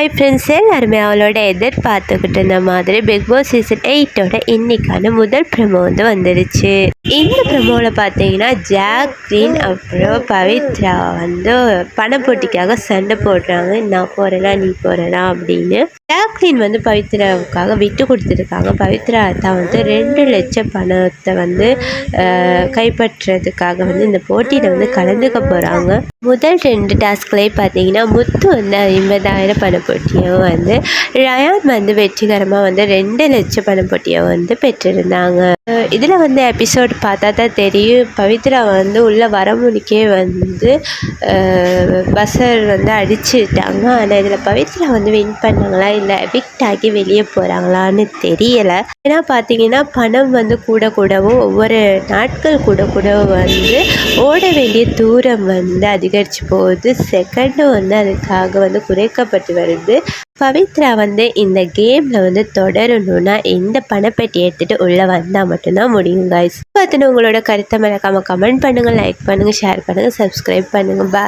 Hi friends எல்லாருமே அவளோட எதிர்பார்த்துக்கிட்டு இருந்த மாதிரி பிக் பாஸ் சீசன் எயிட்டோட இன்னைக்கான முதல் ப்ரமோ வந்து வந்துடுச்சு இந்த ப்ரமோவில் பார்த்தீங்கன்னா ஜாக்லின் அப்புறம் பவித்ரா வந்து பணப்போட்டிக்காக சண்டை போடுறாங்க நான் போகிறேனா நீ போகிறனா அப்படின்னு ஜாக்லின் வந்து பவித்ராவுக்காக விட்டு கொடுத்துருக்காங்க பவித்ரா தான் வந்து ரெண்டு லட்சம் பணத்தை வந்து கைப்பற்றுறதுக்காக வந்து இந்த போட்டியில் வந்து கலந்துக்க போகிறாங்க முதல் ரெண்டு டாஸ்க்லேயே பார்த்தீங்கன்னா முத்து வந்து ஐம்பதாயிரம் பணப்போட்டியும் வந்து ரயான் வந்து வெற்றிகரமாக வந்து ரெண்டு லட்சம் பணப்போட்டியை வந்து பெற்றிருந்தாங்க. இதில் வந்து எபிசோட் பார்த்தா தான் தெரியும். பவித்ரா வந்து உள்ளே வர முடிக்கே வந்து பஸ்ஸர் வந்து அடிச்சுட்டாங்க. ஆனால் இதில் பவித்ரா வந்து வின் பண்ணாங்களா இல்லை எவிக்ட் ஆகி வெளியே போகிறாங்களான்னு தெரியலை. ஏன்னா பார்த்தீங்கன்னா பணம் வந்து கூட கூடவும் ஒவ்வொரு நாட்கள் கூட கூட வந்து ஓட வேண்டிய தூரம் வந்து அதிகரித்து போகுது. செகண்டும் வந்து அதுக்காக வந்து குறைக்கப்பட்டு வருது. பவித்ரா வந்து இந்த கேமில் வந்து தொடரணும்னா இந்த பணப்பெட்டி எடுத்துகிட்டு உள்ளே வந்தால் மட்டும்தான் முடியும் guys. பார்த்துன்னு உங்களோட கருத்தை மறக்காமல் கமெண்ட் பண்ணுங்கள் லைக் பண்ணுங்கள் ஷேர் பண்ணுங்கள் சப்ஸ்கிரைப் பண்ணுங்கள் பா